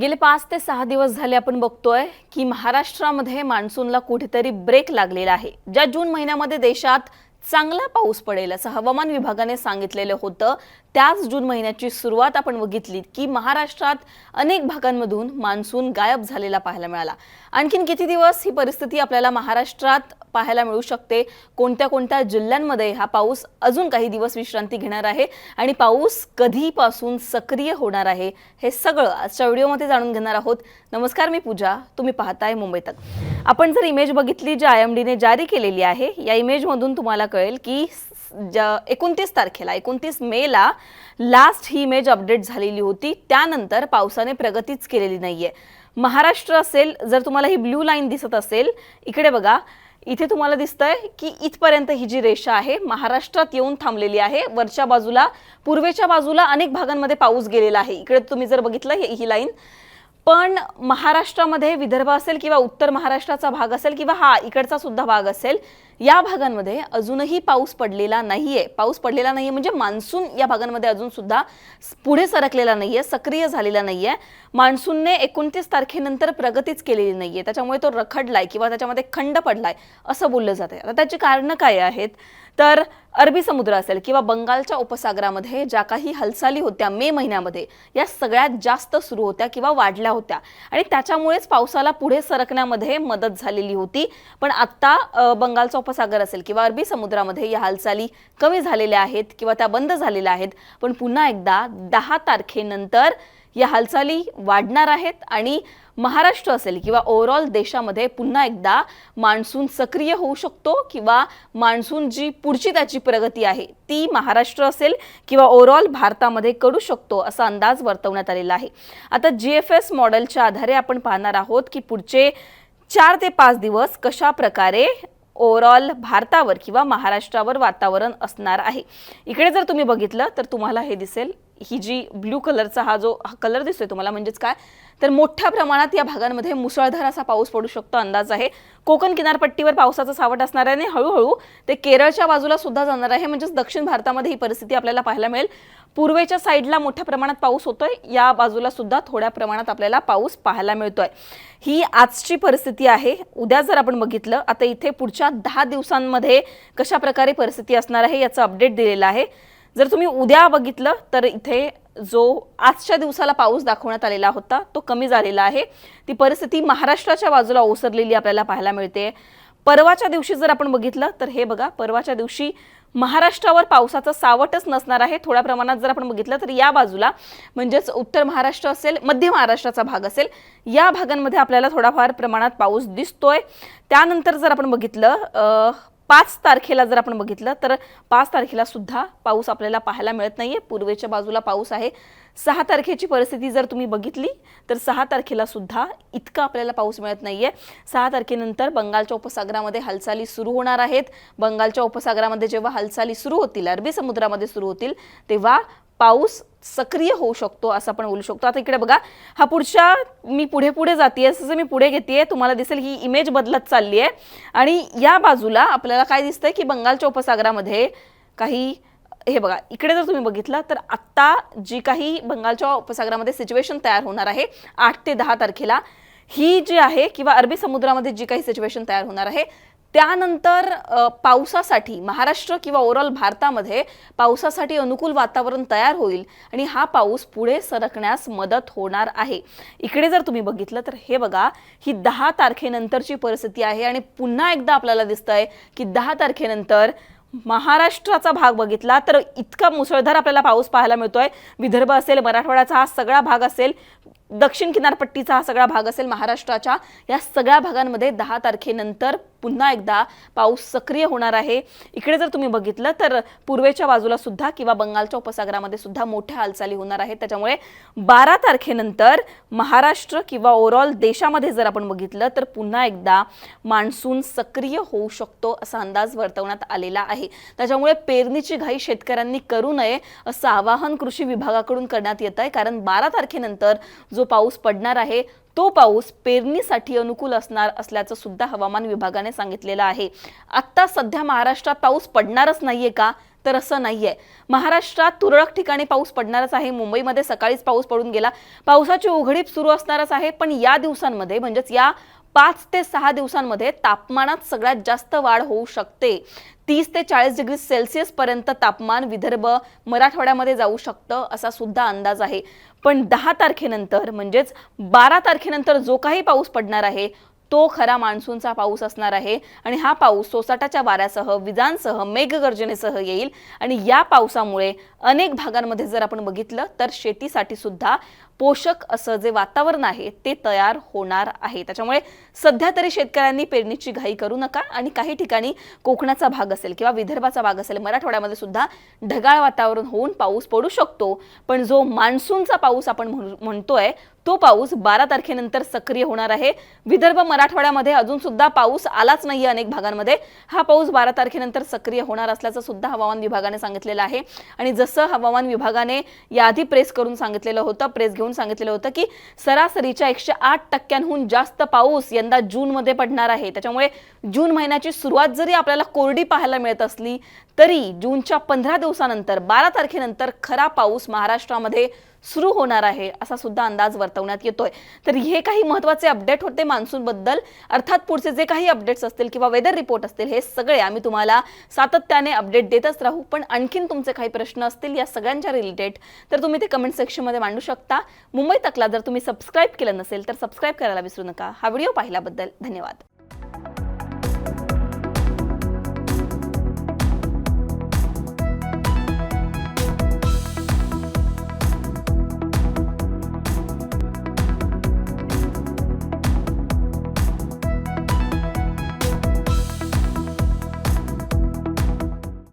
गेले पाच ते सहा दिवस झाले आपण बघतोय की महाराष्ट्रामध्ये मान्सूनला कुठेतरी ब्रेक लागलेला आहे. ज्या जून महिन्यामध्ये देशात चांगला पाऊस पडेल असं हवामान विभागाने सांगितलेलं होतं त्याच जून महिन्याची सुरुवात आपण बघितली की महाराष्ट्रात अनेक भागांमधून मान्सून गायब झालेला पाहायला मिळाला. आणखीन किती दिवस ही परिस्थिती आपल्याला महाराष्ट्रात पाहायला मिळू शकते? कोणत्या कोणत्या जिल्ह्यांमध्ये हा पाऊस अजून काही दिवस विश्रांती घेणार आहे? आणि पाऊस कधीपासून सक्रिय होणार आहे? हे सगळं आजच्या व्हिडिओमध्ये जाणून घेणार आहोत. नमस्कार मी पूजा. तुम्ही पाहताय मुंबई तक. आपण जर इमेज बघितली जी आय एम डीने जारी केलेली आहे या इमेजमधून तुम्हाला कळेल की एकोणतीस तारखेला एकोणतीस मेला लास्ट ही इमेज अपडेट झालेली होती. त्यानंतर पावसाने प्रगतीच केलेली नाहीये. महाराष्ट्र असेल जर तुम्हाला ही ब्ल्यू लाईन दिसत असेल इकडे बघा. इथे तुम्हाला दिसतंय की इथपर्यंत ही जी रेषा आहे महाराष्ट्रात येऊन थांबलेली आहे. वरच्या बाजूला पूर्वेच्या बाजूला अनेक भागांमध्ये पाऊस गेलेला आहे. इकडे तुम्ही जर बघितलं ही लाईन पण महाराष्ट्रामध्ये विदर्भ असेल किंवा उत्तर महाराष्ट्राचा भाग असेल किंवा हा इकडचा सुद्धा भाग असेल या भागांमध्ये अजूनही पाऊस पडलेला नाहीये. पाऊस पडलेला नाहीये म्हणजे मान्सून या भागांमध्ये अजून सुद्धा पुढे सरकलेला नाहीये सक्रिय झालेला नाहीये. मान्सूनने एकोणतीस तारखेनंतर प्रगतीच केलेली नाहीये. त्याच्यामुळे तो रखडलाय किंवा त्याच्यामध्ये खंड पडलाय असं बोललं जाते आता त्याची कारणं काय आहेत? तर अरबी समुद्र असेल किंवा बंगालच्या उपसागरामध्ये ज्या काही हालचाली होत्या मे महिन्यामध्ये या सगळ्यात जास्त सुरू होत्या किंवा वाढल्या होत्या. आणि त्याच्यामुळेच पावसाला पुढे सरकण्यामध्ये मदत झालेली होती. पण आत्ता बंगालचा उपसागर असेल किंवा अरबी समुद्रामध्ये या हालचाली कमी झालेल्या आहेत किंवा त्या बंद झालेल्या आहेत पण पुन्हा एकदा दहा तारखेनंतर या हालचाली वाढणार आहेत आणि महाराष्ट्र असेल किंवा ओव्हरऑल देशामध्ये पुन्हा एकदा मान्सून सक्रिय होऊ शकतो किंवा मान्सून जी पुढची त्याची प्रगती आहे ती महाराष्ट्र असेल किंवा ओव्हरऑल भारतामध्ये करू शकतो असा अंदाज वर्तवण्यात आलेला आहे. आता जी एफ एस मॉडेलच्या आधारे आपण पाहणार आहोत की पुढचे चार ते पाच दिवस कशा प्रकारे ओव्हरऑल भारतावर किंवा महाराष्ट्रावर वातावरण असणार आहे. इकडे जर तुम्ही बघितलं तर तुम्हाला हे दिसेल. ही जी ब्ल्यू कलरचा हा जो हा कलर दिसतोय तुम्हाला म्हणजेच काय? तर मोठ्या प्रमाणात या भागांमध्ये मुसळधार असा पाऊस पडू शकतो अंदाज आहे. कोकण किनारपट्टीवर पावसाचं सावट असणार आहे आणि हळूहळू ते केरळच्या बाजूला सुद्धा जाणार आहे. म्हणजेच दक्षिण भारतामध्ये ही परिस्थिती आपल्याला पाहायला मिळेल. पूर्वेच्या साईडला मोठ्या प्रमाणात पाऊस होतोय. या बाजूला सुद्धा थोड्या प्रमाणात आपल्याला पाऊस पाहायला मिळतोय. ही आजची परिस्थिती आहे. उद्या जर आपण बघितलं आता इथे पुढच्या दहा दिवसांमध्ये कशा प्रकारे परिस्थिती असणार आहे याचं अपडेट दिलेलं आहे. जर तुम्ही उद्या बघितलं तर इथे जो आजच्या दिवसाला पाऊस दाखवण्यात आलेला होता तो कमी झालेला आहे. ती परिस्थिती महाराष्ट्राच्या बाजूला ओसरलेली आपल्याला पाहायला मिळते. परवाच्या दिवशी जर आपण बघितलं तर हे बघा परवाच्या दिवशी महाराष्ट्रावर पावसाचं सावटच नसणार आहे. थोड्या प्रमाणात जर आपण बघितलं तर या बाजूला म्हणजेच उत्तर महाराष्ट्र असेल मध्य महाराष्ट्राचा भाग असेल या भागांमध्ये आपल्याला थोडाफार प्रमाणात पाऊस दिसतोय. त्यानंतर जर आपण बघितलं पाच तारखेला जर आपण बघितलं तर पाच तारखेला सुद्धा पाऊस आपल्याला पाहायला मिळत नाही आहे पूर्वेच्या बाजूला पाऊस आहे. सहा तारखेची परिस्थिती जर तुम्ही बघितली तर सहा तारखेला सुद्धा इतका आपल्याला पाऊस मिळत नाही आहे सहा तारखेनंतर बंगालच्या उपसागरामध्ये हालचाली सुरू होणार आहेत. बंगालच्या उपसागरामध्ये जेव्हा हालचाली सुरू होतील अरबी समुद्रामध्ये सुरू होतील तेव्हा पाऊस सक्रिय होऊ शकतो असं आपण बोलू शकतो. आता इकडे बघा हा पुढच्या मी पुढे पुढे जाते जसं मी पुढे घेते तुम्हाला दिसेल ही इमेज बदलत चालली आहे आणि या बाजूला आपल्याला काय दिसतंय की बंगालच्या उपसागरामध्ये काही हे बघा इकडे जर तुम्ही बघितलं तर आत्ता जी काही बंगालच्या उपसागरामध्ये सिच्युएशन तयार होणार आहे आठ ते दहा तारखेला ही जी आहे किंवा अरबी समुद्रामध्ये जी काही सिच्युएशन तयार होणार आहे त्यानंतर पावसासाठी महाराष्ट्र किंवा ओव्हरऑल भारतामध्ये पावसासाठी अनुकूल वातावरण तयार होईल आणि हा पाऊस पुढे सरकण्यास मदत होणार आहे. इकडे जर तुम्ही बघितलं तर हे बघा ही दहा तारखेनंतरची परिस्थिती आहे आणि पुन्हा एकदा आपल्याला दिसतंय की दहा तारखेनंतर महाराष्ट्राचा भाग बघितला तर इतका मुसळधार आपल्याला पाऊस पाहायला मिळतोय. विदर्भ असेल मराठवाड्याचा हा सगळा भाग असेल दक्षिण किनारपट्टीचा हा सगळा भाग असेल महाराष्ट्राच्या या सगळ्या भागांमध्ये दहा तारखेनंतर पुन्हा एकदा पाऊस सक्रिय होणार आहे. इकडे जर तुम्ही बघितलं तर पूर्वेच्या बाजूला सुद्धा किंवा बंगालच्या उपसागरामध्ये सुद्धा मोठ्या हालचाली होणार आहेत. त्याच्यामुळे बारा तारखेनंतर महाराष्ट्र किंवा ओव्हरऑल देशामध्ये जर आपण बघितलं तर पुन्हा एकदा मान्सून सक्रिय होऊ शकतो असा अंदाज वर्तवण्यात आलेला आहे. त्याच्यामुळे पेरणीची घाई शेतकऱ्यांनी करू नये असं आवाहन कृषी विभागाकडून करण्यात येत आहे कारण बारा तारखेनंतर जो पाऊस पडणार आहे तो पाऊस पेरणीसाठी अनुकूल असणार असल्याचं सुद्धा हवामान विभागाने सांगितलेलं आहे. आत्ता सध्या महाराष्ट्रात पाऊस पडणारच नाहीये का? तर असं नाहीये. महाराष्ट्रात तुरळक ठिकाणी पाऊस पडणारच आहे. मुंबईमध्ये सकाळीच पाऊस पडून गेला. पावसाची उघडीप सुरू असणारच आहे. पण या दिवसांमध्ये म्हणजेच या पाच ते सहा दिवसांमध्ये तापमानात सगळ्यात जास्त वाढ होऊ शकते. तीस ते चाळीस डिग्री सेल्सिअस पर्यंत तापमान विदर्भ मराठवाड्यामध्ये जाऊ शकतं असा सुद्धा अंदाज आहे. पण दहा तारखेनंतर म्हणजेच बारा तारखेनंतर जो काही पाऊस पडणार आहे तो खरा मान्सूनचा पाऊस असणार आहे. आणि हा पाऊस सोसाटाच्या वाऱ्यासह विजांसह मेघगर्जनेसह येईल. आणि या पावसामुळे अनेक भागांमध्ये जर आपण बघितलं तर शेतीसाठी सुद्धा पोषक असं जे वातावरण आहे ते तयार होणार आहे. त्याच्यामुळे सध्या तरी शेतकऱ्यांनी पेरणीची घाई करू नका आणि काही ठिकाणी कोकणाचा भाग असेल किंवा विदर्भाचा भाग असेल मराठवाड्यामध्ये सुद्धा ढगाळ वातावरण होऊन पाऊस पडू शकतो. पण जो मान्सूनचा पाऊस आपण म्हणतोय तो पाऊस बारा तारखेनंतर सक्रिय होणार आहे. विदर्भ मराठवाड्यामध्ये अजून सुद्धा पाऊस आलाच नाहीये अनेक भागांमध्ये. हा पाऊस बारा तारखेनंतर सक्रिय होणार असल्याचं सुद्धा हवामान विभागाने सांगितलेलं आहे. आणि जसं हवामान विभागाने याआधी प्रेस करून सांगितलेलं होतं प्रेस घेऊन सांगितलेलं होतं की सरासरीच्या एकशे आठ टक्क्यांहून जास्त पाऊस यंदा जूनमध्ये पडणार आहे. त्याच्यामुळे जून महिन्याची सुरुवात जरी आपल्याला कोरडी पाहायला मिळत असली तरी जूनच्या पंधरा दिवसानंतर बारा तारखेनंतर खरा पाऊस महाराष्ट्रामध्ये सुरू होणार आहे असा सुद्धा अंदाज वर्तवण्यात येतोय. तर हे काही महत्त्वाचे अपडेट होते मान्सूनबद्दल. अर्थात पुढचे जे काही अपडेट्स असतील किंवा वेदर रिपोर्ट असतील हे सगळे आम्ही तुम्हाला सातत्याने अपडेट देतच राहू. पण आणखीन तुमचे काही प्रश्न असतील या सगळ्यांच्या रिलेटेड तर तुम्ही ते कमेंट सेक्शनमध्ये मांडू शकता. मुंबई तकला जर तुम्ही सबस्क्राईब केलं नसेल तर सबस्क्राईब करायला विसरू नका. हा व्हिडिओ पाहिल्याबद्दल धन्यवाद.